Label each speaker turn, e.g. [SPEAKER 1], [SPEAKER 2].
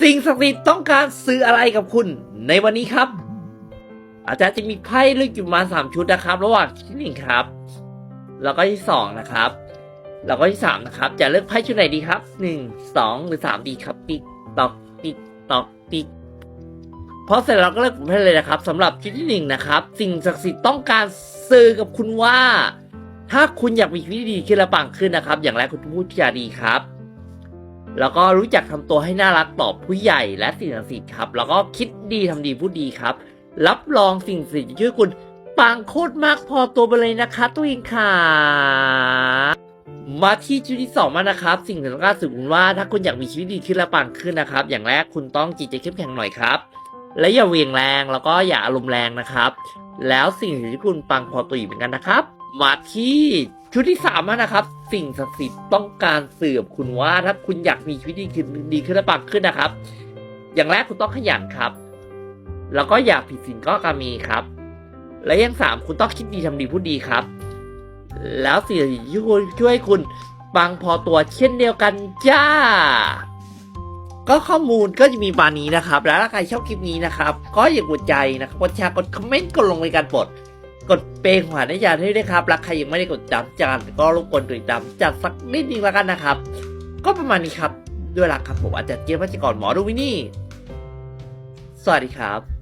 [SPEAKER 1] สิ่งศักดิ์สิทธิ์ต้องการสื่ออะไรกับคุณ ในวันนี้ครับ อาจารย์จะมีไพ่เลือกอยู่มาสามชุดนะครับ ระหว่างที่หนึ่งครับ แล้วก็ที่สองนะครับ แล้วก็ที่สามนะครับ จะเลือกไพ่ชุดไหนดีครับหนึ่งสองหรือสามดีครับติ๊กตอกติ๊กตอกติ๊กพอเสร็จเราก็เลือกไพ่เลยนะครับสำหรับชุดที่หนึ่งนะครับ สิ่งศักดิ์สิทธิ์ต้องการสื่อกับคุณว่า ถ้าคุณอยากมีชีวิตที่ดีขึ้นและปังขึ้นนะครับ อย่างแรกคุณพูดจาดีครับ แล้วก็รู้จักทำตัวให้น่ารักต่อผู้ใหญ่และสิ่งศักดิ์สิทธิ์ครับ แล้วก็คิดดีทำดีพูดดีครับ รับรองสิ่งศักดิ์สิทธิ์จะช่วยคุณปังโคตรมากพอตัวไปเลยนะคะตัวเองค่ะ มาที่จุดที่สองมานะครับ สิ่งที่ต้องการสื่อคุณว่าถ้าคุณอยากมีชีวิตดีขึ้นและปังขึ้นนะครับ อย่างแรกคุณต้องจิตใจเข้มแข็งหน่อยครับ และอย่าเวียงแรงแล้วก็อย่าอารมณ์แรงนะครับ แล้วสิ่งที่คุณปังพอตัวอยู่เหมือนกันนะครับ มาที่ ชุดที่สามนะครับ สิ่งศักดิ์สิทธิ์ต้องการสื่อบคุณว่าถ้าคุณอยากมีชีวิตดีขึ้นดีขึ้นและปังขึ้นนะครับ อย่างแรกคุณต้องขยันครับ แล้วก็อย่าผิดศีลก็กามีครับ และอย่างสามคุณต้องคิดดีทำดีพูดดีครับ แล้วสิ่งที่ช่วยช่วยคุณปังพอตัวเช่นเดียวกันจ้า ก็ข้อมูลก็จะมีบานนี้นะครับ แล้วถ้าใครชอบคลิปนี้นะครับ ก็อย่ากดใจนะครับกดแชร์กดคอมเมนต์กดลงในการปลด กดเปย์หัวในจานให้ด้วยครับรักใครยังไม่ได้กดจำจานก็รบกวนกดติดตามจัดสักนิดนึงแล้วกันนะครับ ก็ประมาณนี้ครับ ด้วยหลักครับผมอาจารย์เจี๊ยบพัชกรหมอดูวินี่ สวัสดีครับ